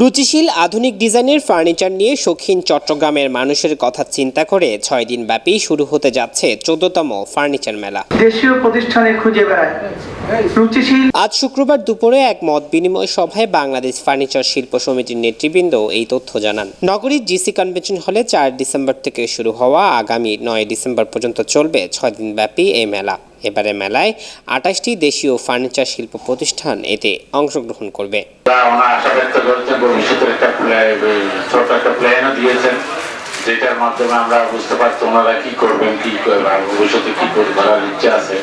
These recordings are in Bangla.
রুচিশীল আধুনিক ডিজাইনের ফার্নিচার নিয়ে শৌখিন চট্টগ্রামের মানুষের কথা চিন্তা করে ছয় দিন ব্যাপী শুরু হতে যাচ্ছে চোদ্দতম ফার্নিচার মেলা। দেশীয় প্রতিষ্ঠানে খুঁজে বেড়ায়। আজ শুক্রবার দুপুরে এক মত বিনিময় সভায় বাংলাদেশ ফার্নিচার শিল্প সমিতির নেতৃবৃন্দ এই তথ্য জানান। নগরীর জিসি কনভেনশন হলে চার ডিসেম্বর থেকে শুরু হওয়া আগামী নয় ডিসেম্বর পর্যন্ত চলবে ছয় দিন ব্যাপী এই মেলা। এবারে মেলায় আঠাশটি দেশীয় ফার্নিচার শিল্প প্রতিষ্ঠান এতে অংশগ্রহণ করবে। দিয়েছেন যেটার মাধ্যমে আমরা বুঝতে পারছি ওনারা কি করবেন কি করবেন ভবিষ্যতে কি করে করার ইচ্ছা আছে।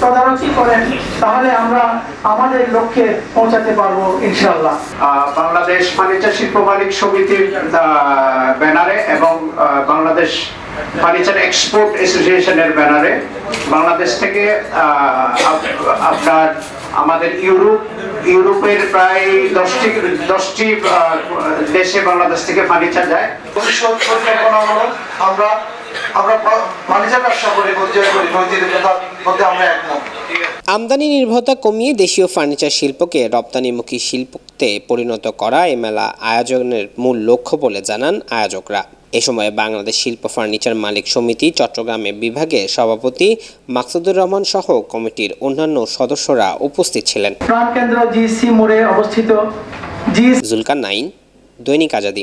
তদারকি করেন তাহলে আমরা আমাদের লক্ষ্যে পৌঁছাতে পারব ইনশাল্লাহ বাংলাদেশ ফার্নিচার শিল্প মালিক সমিতির আহ, ব্যানারে এবং আহ, বাংলাদেশ ফার্নিচার এক্সপোর্ট অ্যাসোসিয়েশনের ব্যানারে বাংলাদেশ থেকে আপনার আমাদের ইউরোপ, ইউরোপের প্রায় দশটি দশটি দেশে বাংলাদেশ থেকে ফার্নিচার যায়। ভবিষ্যৎ আমরা আমদানি নির্ভরতা কমিয়ে দেশীয় ফার্নিচার শিল্পকে রপ্তানিমুখী শিল্পতে পরিণত করা এ মেলা আয়োজনের মূল লক্ষ্য বলে জানান আয়োজকরা। এ সময় বাংলাদেশ শিল্প ফার্নিচার মালিক সমিতি চট্টগ্রামে বিভাগের সভাপতি মাকসুদুর রহমান সহ কমিটির অন্যান্য সদস্যরা উপস্থিত ছিলেন। প্রাণকেন্দ্র জিসি মোড়ে অবস্থিত জি জুলকার নাইন দৈনিক আজাদি।